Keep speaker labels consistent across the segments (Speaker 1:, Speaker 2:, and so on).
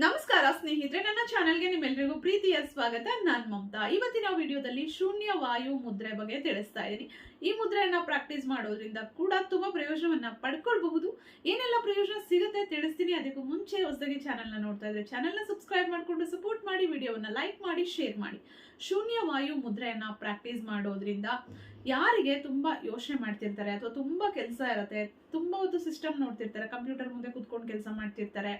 Speaker 1: ನಮಸ್ಕಾರ ಸ್ನೇಹಿತರೆ, ನನ್ನ ಚಾನೆಲ್ಗೆ ನಿಮ್ಮೆಲ್ಲರಿಗೂ ಪ್ರೀತಿಯ ಸ್ವಾಗತ. ನಾನು ಮಮತಾ. ಇವತ್ತಿನ ವಿಡಿಯೋದಲ್ಲಿ ಶೂನ್ಯ ವಾಯು ಮುದ್ರೆ ಬಗ್ಗೆ ತಿಳಿಸ್ತಾ ಇದ್ದೀನಿ. ಈ ಮುದ್ರೆಯನ್ನ ಪ್ರಾಕ್ಟೀಸ್ ಮಾಡೋದ್ರಿಂದ ಕೂಡ ತುಂಬಾ ಪ್ರಯೋಜನವನ್ನ ಪಡ್ಕೊಳ್ಬಹುದು. ಏನೆಲ್ಲ ಪ್ರಯೋಜನ ಸಿಗುತ್ತೆ ತಿಳಿಸ್ತೀನಿ. ಅದಕ್ಕೂ ಮುಂಚೆ ಹೊಸದಾಗಿ ಚಾನೆಲ್ನ ನೋಡ್ತಾ ಇದ್ರೆ ಚಾನೆಲ್ನ ಸಬ್ಸ್ಕ್ರೈಬ್ ಮಾಡಿಕೊಂಡು ಸಪೋರ್ಟ್ ಮಾಡಿ, ವಿಡಿಯೋವನ್ನ ಲೈಕ್ ಮಾಡಿ ಶೇರ್ ಮಾಡಿ. ಶೂನ್ಯ ವಾಯು ಮುದ್ರೆಯನ್ನ ಪ್ರಾಕ್ಟೀಸ್ ಮಾಡೋದ್ರಿಂದ ಯಾರಿಗೆ ತುಂಬ ಯೋಚನೆ ಮಾಡ್ತಿರ್ತಾರೆ ಅಥವಾ ತುಂಬ ಕೆಲಸ ಇರುತ್ತೆ, ತುಂಬ ಹೊತ್ತು ಸಿಸ್ಟಮ್ ನೋಡ್ತಿರ್ತಾರೆ ಕಂಪ್ಯೂಟರ್ ಮುಂದೆ ಕುತ್ಕೊಂಡು ಕೆಲಸ ಮಾಡ್ತಿರ್ತಾರೆ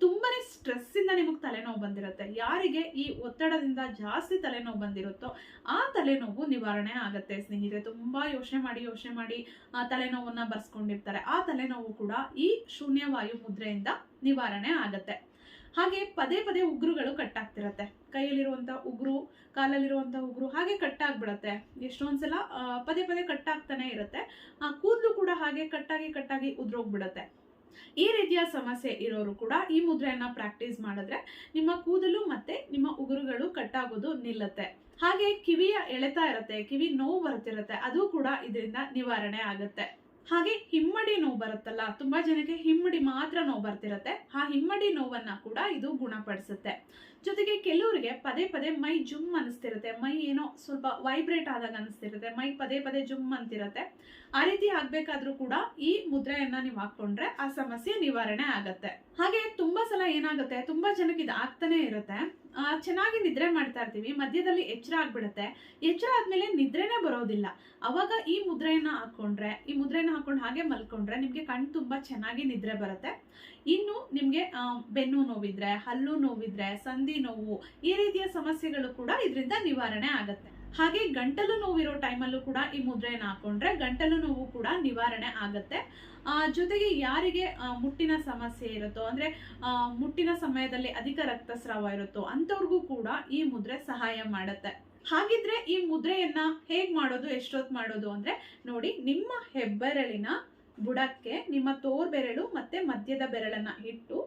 Speaker 1: ತುಂಬಾ ಸ್ಟ್ರೆಸ್ ಇಂದ ನಿಮಗೆ ತಲೆನೋವು ಬಂದಿರುತ್ತೆ. ಯಾರಿಗೆ ಈ ಒತ್ತಡದಿಂದ ಜಾಸ್ತಿ ತಲೆನೋವು ಬಂದಿರುತ್ತೋ ಆ ತಲೆನೋವು ನಿವಾರಣೆ ಆಗುತ್ತೆ. ಸ್ನೇಹಿತರೆ, ತುಂಬಾ ಯೋಚನೆ ಮಾಡಿ ಯೋಚನೆ ಮಾಡಿ ಆ ತಲೆನೋವನ್ನ ಬರ್ಸ್ಕೊಂಡಿರ್ತಾರೆ. ಆ ತಲೆನೋವು ಕೂಡ ಈ ಶೂನ್ಯವಾಯು ಮುದ್ರೆಯಿಂದ ನಿವಾರಣೆ ಆಗತ್ತೆ. ಹಾಗೆ ಪದೇ ಪದೇ ಉಗುರುಗಳು ಕಟ್ಟಾಗ್ತಿರತ್ತೆ. ಕೈಯಲ್ಲಿರುವಂತ ಉಗುರು, ಕಾಲಲ್ಲಿರುವಂತ ಉಗ್ರು ಹಾಗೆ ಕಟ್ಟಾಗ್ಬಿಡತ್ತೆ. ಎಷ್ಟೊಂದ್ಸಲ ಸಲ ಪದೇ ಪದೇ ಕಟ್ಟಾಗ್ತಾನೆ ಇರುತ್ತೆ. ಆ ಕೂದಲು ಕೂಡ ಹಾಗೆ ಕಟ್ಟಾಗಿ ಕಟ್ಟಾಗಿ ಉದ್ರೋಗ್ಬಿಡತ್ತೆ. ಈ ರೀತಿಯ ಸಮಸ್ಯೆ ಇರೋರು ಕೂಡ ಈ ಮುದ್ರೆಯನ್ನ ಪ್ರಾಕ್ಟೀಸ್ ಮಾಡಿದ್ರೆ ನಿಮ್ಮ ಕೂದಲು ಮತ್ತೆ ನಿಮ್ಮ ಉಗುರುಗಳು ಕಟ್ಟಾಗೋದು ನಿಲ್ಲತ್ತೆ. ಹಾಗೆ ಕಿವಿಯ ಎಳೆತ ಇರುತ್ತೆ, ಕಿವಿ ನೋವು ಬರ್ತಿರುತ್ತೆ ಅದು ಕೂಡ ಇದರಿಂದ ನಿವಾರಣೆ ಆಗುತ್ತೆ. ಹಾಗೆ ಹಿಮ್ಮಡಿ ನೋವು ಬರುತ್ತಲ್ಲ, ತುಂಬಾ ಜನಕ್ಕೆ ಹಿಮ್ಮಡಿ ಮಾತ್ರ ನೋವು ಬರ್ತಿರತ್ತೆ. ಆ ಹಿಮ್ಮಡಿ ನೋವನ್ನ ಕೂಡ ಇದು ಗುಣಪಡಿಸುತ್ತೆ. ಜೊತೆಗೆ ಕೆಲವರಿಗೆ ಪದೇ ಪದೇ ಮೈ ಜುಮ್ ಅನಿಸ್ತಿರುತ್ತೆ. ಮೈ ಏನೋ ಸ್ವಲ್ಪ ವೈಬ್ರೇಟ್ ಆದಾಗ ಅನಿಸ್ತಿರುತ್ತೆ. ಮೈ ಪದೇ ಪದೇ ಜುಮ್ ಅಂತಿರತ್ತೆ. ಆ ರೀತಿ ಆಗ್ಬೇಕಾದ್ರೂ ಕೂಡ ಈ ಮುದ್ರೆಯನ್ನ ನೀವು ಹಾಕೊಂಡ್ರೆ ಆ ಸಮಸ್ಯೆ ನಿವಾರಣೆ ಆಗತ್ತೆ. ಹಾಗೆ ತುಂಬಾ ಸಲ ಏನಾಗುತ್ತೆ, ತುಂಬಾ ಜನಕ್ಕೆ ಇದು ಆಗ್ತಾನೆ ಇರುತ್ತೆ. ಚೆನ್ನಾಗಿ ನಿದ್ರೆ ಮಾಡ್ತಾ ಇರ್ತೀವಿ, ಮಧ್ಯದಲ್ಲಿ ಎಚ್ಚರ ಆಗ್ಬಿಡುತ್ತೆ. ಎಚ್ಚರ ಆದ್ಮೇಲೆ ನಿದ್ರೆನೇ ಬರೋದಿಲ್ಲ. ಅವಾಗ ಈ ಮುದ್ರೆಯನ್ನು ಹಾಕೊಂಡ್ರೆ, ಈ ಮುದ್ರೆಯನ್ನ ಹಾಕ್ಕೊಂಡು ಹಾಗೆ ಮಲ್ಕೊಂಡ್ರೆ ನಿಮಗೆ ಕಣ್ಣು ತುಂಬಾ ಚೆನ್ನಾಗಿ ನಿದ್ರೆ ಬರುತ್ತೆ. ಇನ್ನು ನಿಮಗೆ ಬೆನ್ನು ನೋವಿದ್ರೆ, ಹಲ್ಲು ನೋವಿದ್ರೆ, ಸಂಧಿ ನೋವು, ಈ ರೀತಿಯ ಸಮಸ್ಯೆಗಳು ಕೂಡ ಇದರಿಂದ ನಿವಾರಣೆ ಆಗತ್ತೆ. ಹಾಗೆ ಗಂಟಲು ನೋವಿರೋ ಟೈಮಲ್ಲೂ ಕೂಡ ಈ ಮುದ್ರೆಯನ್ನು ಹಾಕೊಂಡ್ರೆ ಗಂಟಲು ನೋವು ಕೂಡ ನಿವಾರಣೆ ಆಗುತ್ತೆ. ಜೊತೆಗೆ ಯಾರಿಗೆ ಮುಟ್ಟಿನ ಸಮಸ್ಯೆ ಇರುತ್ತೋ, ಅಂದ್ರೆ ಮುಟ್ಟಿನ ಸಮಯದಲ್ಲಿ ಅಧಿಕ ರಕ್ತಸ್ರಾವ ಇರುತ್ತೋ ಅಂಥವ್ರಿಗೂ ಕೂಡ ಈ ಮುದ್ರೆ ಸಹಾಯ ಮಾಡುತ್ತೆ. ಹಾಗಿದ್ರೆ ಈ ಮುದ್ರೆಯನ್ನ ಹೇಗ್ ಮಾಡೋದು, ಎಷ್ಟೊತ್ತು ಮಾಡೋದು ಅಂದ್ರೆ, ನೋಡಿ, ನಿಮ್ಮ ಹೆಬ್ಬೆರಳಿನ ಬುಡಕ್ಕೆ, ನಿಮ್ಮ ತೋರ್ ಬೆರಳು ಮತ್ತೆ ಮಧ್ಯದ ಬೆರಳನ್ನ ಇಟ್ಟು,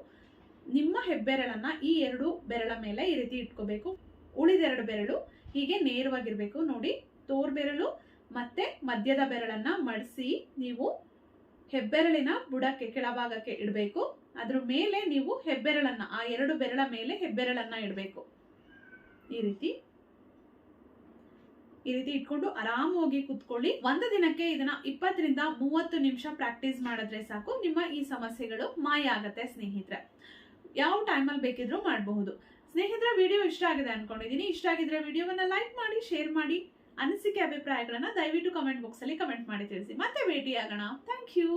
Speaker 1: ನಿಮ್ಮ ಹೆಬ್ಬೆರಳನ್ನ ಈ ಎರಡು ಬೆರಳ ಮೇಲೆ ಈ ರೀತಿ ಇಟ್ಕೋಬೇಕು. ಉಳಿದೆರಡು ಬೆರಳು ಹೀಗೆ ನೇರವಾಗಿರ್ಬೇಕು. ನೋಡಿ, ತೋರ್ ಬೆರಳು ಮತ್ತೆ ಮಧ್ಯದ ಬೆರಳನ್ನ ಮಡಿಸಿ ನೀವು ಹೆಬ್ಬೆರಳಿನ ಬುಡಕ್ಕೆ, ಕೆಳಭಾಗಕ್ಕೆ ಇಡಬೇಕು. ಅದ್ರ ಮೇಲೆ ನೀವು ಹೆಬ್ಬೆರಳನ್ನ, ಆ ಎರಡು ಬೆರಳ ಮೇಲೆ ಹೆಬ್ಬೆರಳನ್ನ ಇಡಬೇಕು. ಈ ರೀತಿ. ಈ ರೀತಿ ಇಟ್ಕೊಂಡು ಆರಾಮಾಗಿ ಕುತ್ಕೊಳ್ಳಿ. ಒಂದು ದಿನಕ್ಕೆ ಇದನ್ನ ಇಪ್ಪತ್ತರಿಂದ ಮೂವತ್ತು ನಿಮಿಷ ಪ್ರಾಕ್ಟೀಸ್ ಮಾಡಿದ್ರೆ ಸಾಕು. ನಿಮ್ಮ ಈ ಸಮಸ್ಯೆಗಳು ಮಾಯ ಆಗತ್ತೆ, ಸ್ನೇಹಿತರೆ. ಯಾವ ಟೈಮಲ್ಲಿ ಬೇಕಿದ್ರೂ ಮಾಡಬಹುದು. ಸ್ನೇಹಿತರೆ ವಿಡಿಯೋ ಇಷ್ಟ ಆಗಿದೆ ಅನ್ಕೊಂಡಿದ್ದೀನಿ ಇಷ್ಟ ಆಗಿದ್ರೆ ವಿಡಿಯೋವನ್ನ ಲೈಕ್ ಮಾಡಿ ಶೇರ್ ಮಾಡಿ, ಅನಿಸಿಕೆ ಅಭಿಪ್ರಾಯಗಳನ್ನು ದಯವಿಟ್ಟು ಕಮೆಂಟ್ ಬಾಕ್ಸ್ ಅಲ್ಲಿ ಕಮೆಂಟ್ ಮಾಡಿ ತಿಳಿಸಿ. ಮತ್ತೆ ಭೇಟಿ ಆಗೋಣ ಥ್ಯಾಂಕ್ ಯು